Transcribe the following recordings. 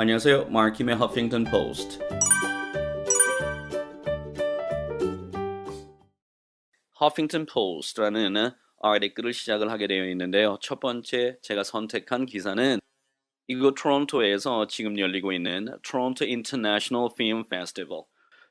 안녕하세요. 마르킴의 허핑턴 포스트. 허핑턴 포스트라는 아티클을 시작을 하게 되어 있는데요. 첫 번째 제가 선택한 기사는 이거 토론토에서 지금 열리고 있는 토론토 인터내셔널 필름 페스티벌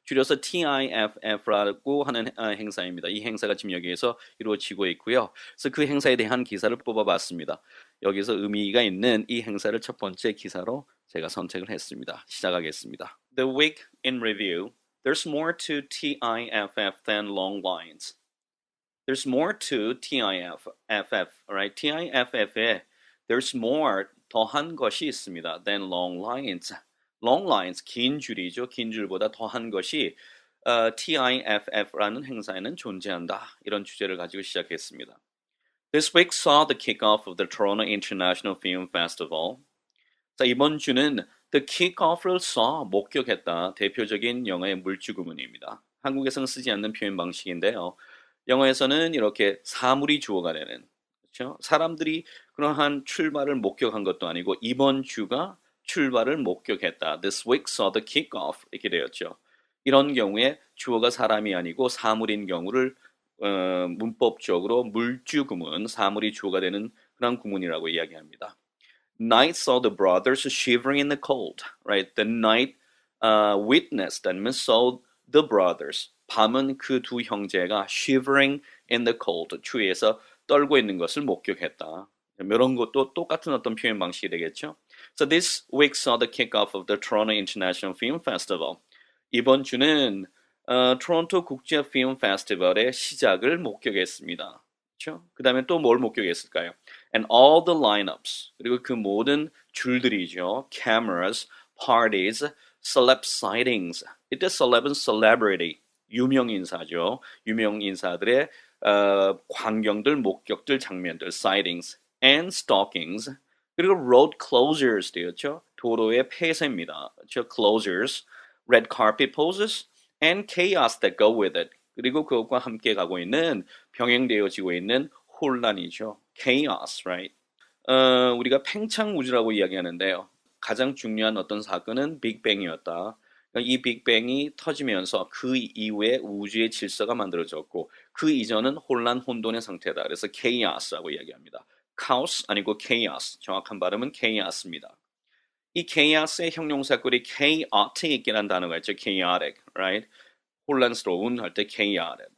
줄여서 TIFF라고 하는 아, 행사입니다. 이 행사가 지금 여기에서 이루어지고 있고요. 그래서 그 행사에 대한 기사를 뽑아봤습니다. 여기서 의미가 있는 이 행사를 첫 번째 기사로 제가 선택을 했습니다. 시작하겠습니다. The week in review. There's more to TIFF than long lines. There's more to TIFF, right? TIFF에 there's more 더한 것이 있습니다. than long lines. long lines 긴 줄이죠. 긴 줄보다 더한 것이 어, TIFF라는 행사에는 존재한다. 이런 주제를 가지고 시작했습니다. This week saw the kickoff of the Toronto International Film Festival. 자, 이번 주는 the kickoff를 saw 목격했다. 대표적인 영어의 물주구문입니다. 한국에서는 쓰지 않는 표현 방식인데요. 영어에서는 이렇게 사물이 주어가 되는 그렇죠? 사람들이 그러한 출발을 목격한 것도 아니고 이번 주가 출발을 목격했다. This week saw the kickoff 이렇게 되었죠. 이런 경우에 주어가 사람이 아니고 사물인 경우를 어, 문법적으로 물주구문 사물이 주어가 되는 그런 구문이라고 이야기합니다. Night saw the brothers shivering in the cold, right? The night uh, witnessed 아니면 saw the brothers. 밤은 그 두 형제가 shivering in the cold, 추위에서 떨고 있는 것을 목격했다. 이런 것도 똑같은 어떤 표현 방식이 되겠죠. So this week saw the kickoff of the Toronto International Film Festival. 이번 주는 어, 토론토 국제 필름 페스티벌의 시작을 목격했습니다. 그렇죠? 그 다음에 또 뭘 목격했을까요? And all the lineups 그리고 그 모든 줄들이죠. Cameras, parties, celeb sightings. 이때 celeb은 celebrity, 유명 인사죠. 유명 인사들의 어, 광경들, 목격들, 장면들, sightings, and stalkings. 그리고 road closures 되었죠. 도로의 폐쇄입니다. 즉 closures, red carpet poses, and chaos that go with it. 그리고 그것과 함께 가고 있는 병행되어지고 있는 혼란이죠. chaos, right? 어, 우리가 팽창 우주라고 이야기하는데요. 가장 중요한 어떤 사건은 빅뱅이었다. 이 빅뱅이 터지면서 그 이후에 우주의 질서가 만들어졌고 그 이전은 혼란 혼돈의 상태다. 그래서 chaos라고 이야기합니다. 카오스 아니고 chaos. 정확한 발음은 chaos입니다. 이 chaos의 형용사꼴이 chaotic이라는 단어가 있죠. chaotic, right? 혼란스러운 할 때 chaotic.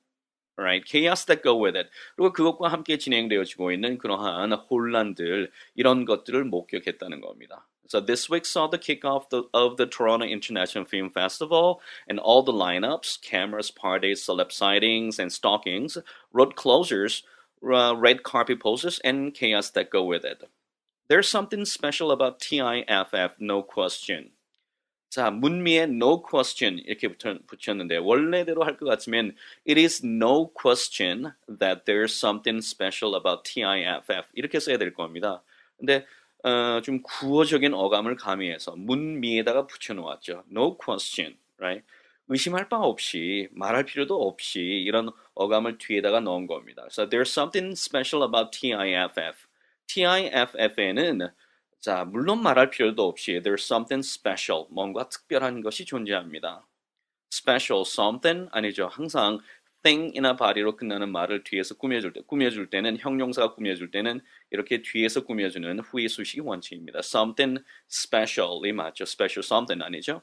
right? chaos that go with it. 그리고 그것과 함께 진행되어지고 있는 그러한 혼란들 이런 것들을 목격했다는 겁니다. So this week saw the kickoff the, of the Toronto International Film Festival and all the lineups, cameras, parties, celeb sightings, and stalkings, road closures, uh, red carpet poses, and chaos that go with it. There's something special about TIFF, no question. 자, 문미에 no question 이렇게 붙였는데 원래대로 할 것 같으면 it is no question that there's something special about TIFF 이렇게 써야 될 겁니다. 근데 어, 좀 구어적인 어감을 가미해서 문미에다가 붙여놓았죠. No question, right? 의심할 바 없이 말할 필요도 없이 이런 어감을 뒤에다가 넣은 겁니다. So there's something special about TIFF. TIFF에는 자 물론 말할 필요도 없이 there's something special 뭔가 특별한 것이 존재합니다. Special something 아니죠. 항상 thing이나 body로 끝나는 말을 뒤에서 꾸며줄 때, 꾸며줄 때는 형용사가 꾸며줄 때는 이렇게 뒤에서 꾸며주는 후의 수식이 원칙입니다. Something special이 맞죠. Special something 아니죠.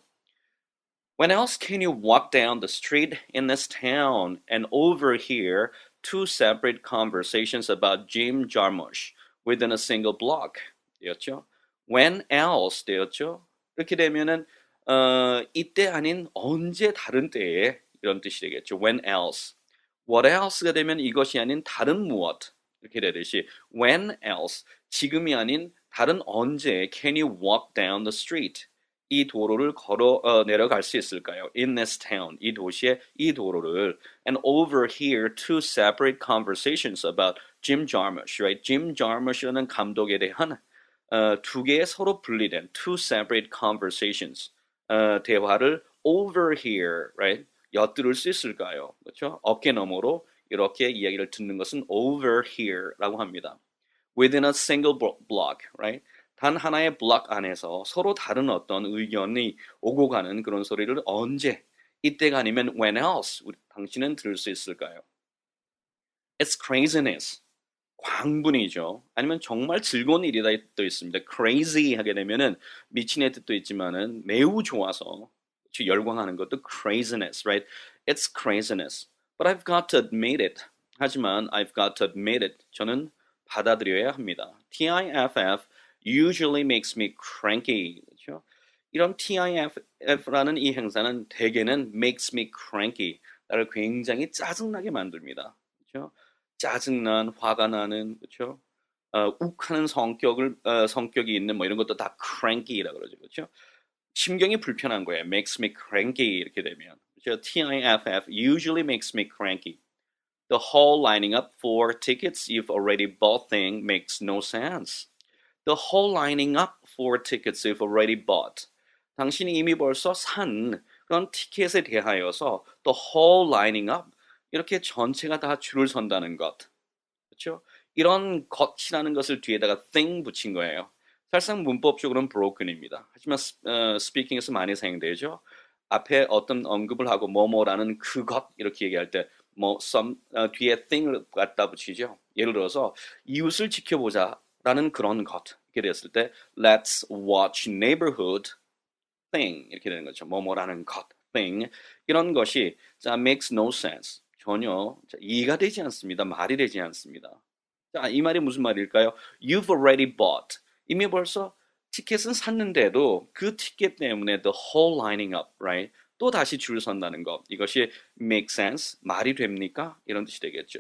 When else can you walk down the street in this town and overhear two separate conversations about Jim Jarmusch within a single block? 되었죠. When else 되었죠. 이렇게 되면은 어, 이때 아닌 언제 다른 때에 이런 뜻이 되겠죠. When else. What else가 되면 이것이 아닌 다른 무엇 이렇게 되듯이 when else 지금이 아닌 다른 언제 can you walk down the street 이 도로를 걸어 어, 내려갈 수 있을까요? In this town 이 도시의 이 도로를 and overhear two separate conversations about Jim Jarmusch, right? Jim Jarmusch라는 감독에 대한 어, 두 개의 서로 분리된 two separate conversations 어, 대화를 overhear, right? 엿들을 수 있을까요? 그렇죠? 어깨 너머로 이렇게 이야기를 듣는 것은 overhear라고 합니다. Within a single block, right? 단 하나의 블록 안에서 서로 다른 어떤 의견이 오고 가는 그런 소리를 언제 이때가 아니면 when else 우리, 당신은 들을 수 있을까요? It's craziness. 광분이죠. 아니면 정말 즐거운 일이다 또 있습니다. crazy 하게 되면은 미친의 뜻도 있지만은 매우 좋아서 열광하는 것도 craziness, right? It's craziness. But I've got to admit it. 하지만 I've got to admit it. 저는 받아들여야 합니다. TIFF usually makes me cranky. 그렇죠? 이런 TIFF라는 이 행사는 대개는 makes me cranky. 나를 굉장히 짜증나게 만듭니다. 그렇죠? 짜증난, 화가 나는, 그렇죠? 어, 욱하는 성격을 어, 성격이 있는 뭐 이런 것도 다 cranky라 그러죠, 그렇죠? 심경이 불편한 거예요. makes me cranky 이렇게 되면, 그렇죠? TIFF usually makes me cranky. The whole lining up for tickets you've already bought thing makes no sense. The whole lining up for tickets you've already bought. 당신이 이미 벌써 산 그런 티켓에 대하여서 the whole lining up 이렇게 전체가 다 줄을 선다는 것. 그렇죠? 이런 것이라는 것을 뒤에다가 thing 붙인 거예요. 사실상 문법적으로는 broken입니다. 하지만 어, 스피킹에서 많이 사용되죠. 앞에 어떤 언급을 하고 뭐뭐라는 그것 이렇게 얘기할 때 뭐 some 어, 뒤에 thing을 갖다 붙이죠. 예를 들어서 이웃을 지켜보자라는 그런 것 이렇게 됐을 때 let's watch neighborhood thing 이렇게 되는 거죠. 뭐뭐라는 것 thing 이런 것이 자 makes no sense 전혀 자, 이해가 되지 않습니다. 말이 되지 않습니다. 자, 이 말이 무슨 말일까요? You've already bought. 이미 벌써 티켓은 샀는데도 그 티켓 때문에 the whole lining up, right? 또 다시 줄 선다는 것. 이것이 make sense? 말이 됩니까? 이런 뜻이 되겠죠.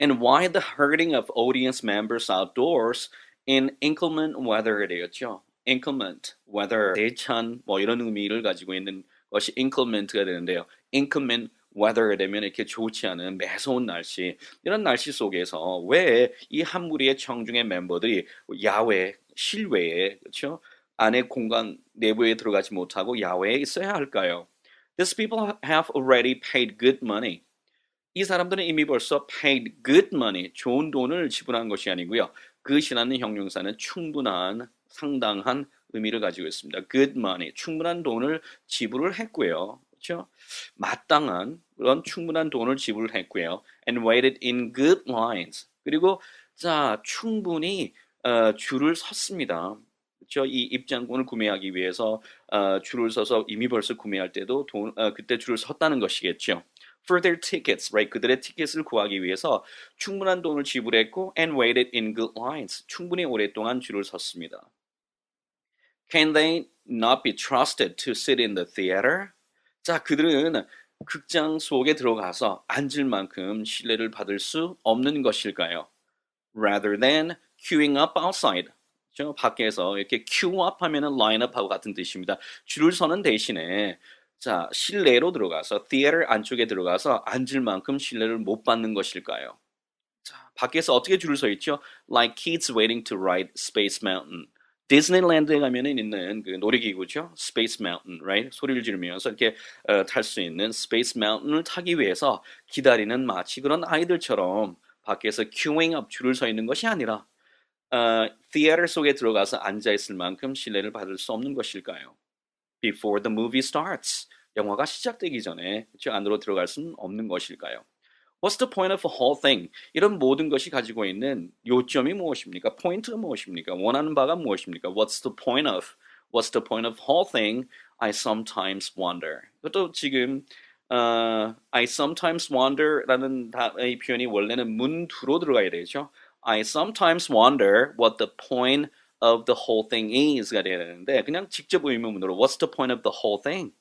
And why the herding of audience members outdoors in inclement weather 되겠죠. inclement weather 대찬 뭐 이런 의미를 가지고 있는 것이 inclement가 되는데요. inclement weather가 되면 이렇게 좋지 않은 매서운 날씨 이런 날씨 속에서 왜 이 한 무리의 청중의 멤버들이 야외 실외에 그렇죠 안에 공간 내부에 들어가지 못하고 야외에 있어야 할까요? These people have already paid good money. 이 사람들은 이미 벌써 paid good money, 좋은 돈을 지불한 것이 아니고요. 그것이라는 형용사는 충분한, 상당한 의미를 가지고 있습니다. good money, 충분한 돈을 지불을 했고요. 그렇죠? 마땅한 그런 충분한 돈을 지불했고요. and waited in good lines. 그리고 자 충분히 어, 줄을 섰습니다. 그렇죠? 이 입장권을 구매하기 위해서 어, 줄을 서서 이미 벌써 구매할 때도 돈, 어, 그때 줄을 섰다는 것이겠죠. For their tickets, right? 그들의 티켓을 구하기 위해서 충분한 돈을 지불했고 and waited in good lines. 충분히 오랫동안 줄을 섰습니다. Can they not be trusted to sit in the theater? 자, 그들은 극장 속에 들어가서 앉을 만큼 신뢰를 받을 수 없는 것일까요? Rather than queuing up outside. 저 밖에서 이렇게 queue up 하면은 line up하고 같은 뜻입니다. 줄을 서는 대신에 자, 실내로 들어가서 theater 안쪽에 들어가서 앉을 만큼 신뢰를 못 받는 것일까요? 자, 밖에서 어떻게 줄을 서 있죠? Like kids waiting to ride Space Mountain. 디즈니랜드에 가면은 있는 그 놀이기구죠. Space Mountain, right? 소리를 지르면서 이렇게 어, 탈 수 있는 Space Mountain을 타기 위해서 기다리는 마치 그런 아이들처럼 밖에서 queuing up 줄을 서 있는 것이 아니라 어, 속에 들어가서 앉아 있을 만큼 신뢰를 받을 수 없는 것일까요? Before the movie starts. 영화가 시작되기 전에 그 안으로 들어갈 수는 없는 것일까요? What's the point of a whole thing? 이런 모든 것이 가지고 있는 요점이 무엇입니까? 포인트가 무엇입니까? 원하는 바가 무엇입니까? What's the point of? What's the point of whole thing? I sometimes wonder. 이것도 지금 어, I sometimes wonder라는 다, 이 표현이 원래는 문두로 들어가야 되죠. I sometimes wonder what the point of the whole thing is가 돼야 되는데 그냥 직접 의문문으로 What's the point of the whole thing?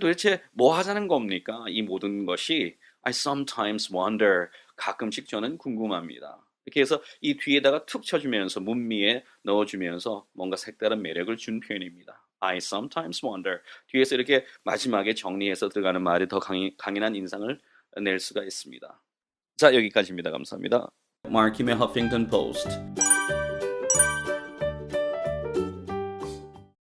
도대체 뭐 하자는 겁니까? 이 모든 것이 I sometimes wonder. 가끔씩 저는 궁금합니다. 이렇게 해서 이 뒤에다가 툭 쳐주면서 문미에 넣어주면서 뭔가 색다른 매력을 준 표현입니다. I sometimes wonder. 뒤에서 이렇게 마지막에 정리해서 들어가는 말이 더 강인, 강인한 인상을 낼 수가 있습니다. 자 여기까지입니다. 감사합니다. 마키의 허핑턴 포스트